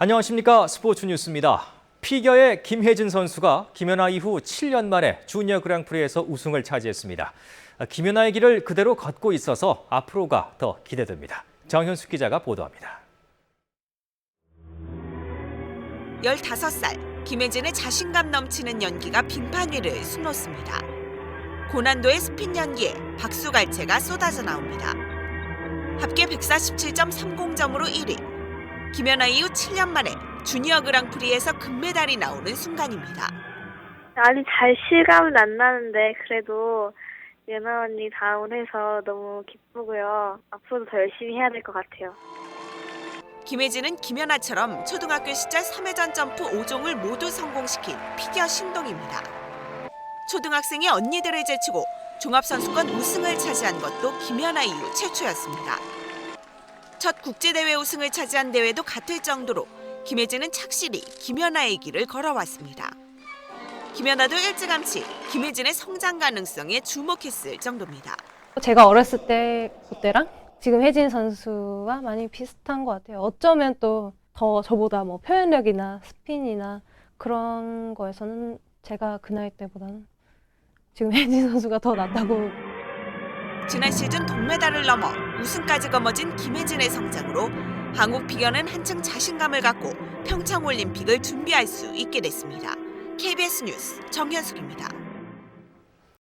안녕하십니까 스포츠 뉴스입니다. 피겨의 김혜진 선수가 김연아 이후 7년 만에 주니어 그랑프리에서 우승을 차지했습니다. 김연아의 길을 그대로 걷고 있어서 앞으로가 더 기대됩니다. 정현숙 기자가 보도합니다. 15살 김혜진의 자신감 넘치는 연기가 빙판 위를 수놓습니다. 고난도의 스핀 연기에 박수갈채가 쏟아져 나옵니다. 합계 147.30점으로 1위. 김연아 이후 7년 만에 주니어 그랑프리에서 금메달이 나오는 순간입니다. 아직 잘 실감은 안 나는데 그래도 예나 언니 다음을 해서 너무 기쁘고요. 앞으로도 더 열심히 해야 될 것 같아요. 김혜진은 김연아처럼 초등학교 시절 3회전 점프 5종을 모두 성공시킨 피겨 신동입니다. 초등학생이 언니들을 제치고 종합선수권 우승을 차지한 것도 김연아 이후 최초였습니다. 첫 국제대회 우승을 차지한 대회도 같을 정도로 김혜진은 착실히 김연아의 길을 걸어왔습니다. 김연아도 일찌감치 김혜진의 성장 가능성에 주목했을 정도입니다. 제가 어렸을 때 그때랑 지금 혜진 선수와 많이 비슷한 것 같아요. 어쩌면 또 더 저보다 뭐 표현력이나 스핀이나 그런 거에서는 제가 그 나이 때보다는 지금 혜진 선수가 더 낫다고 지난 시즌 동메달을 넘어 우승까지 거머쥔 김혜진의 성장으로 한국 피겨는 한층 자신감을 갖고 평창 올림픽을 준비할 수 있게 됐습니다. KBS 뉴스 정현숙입니다.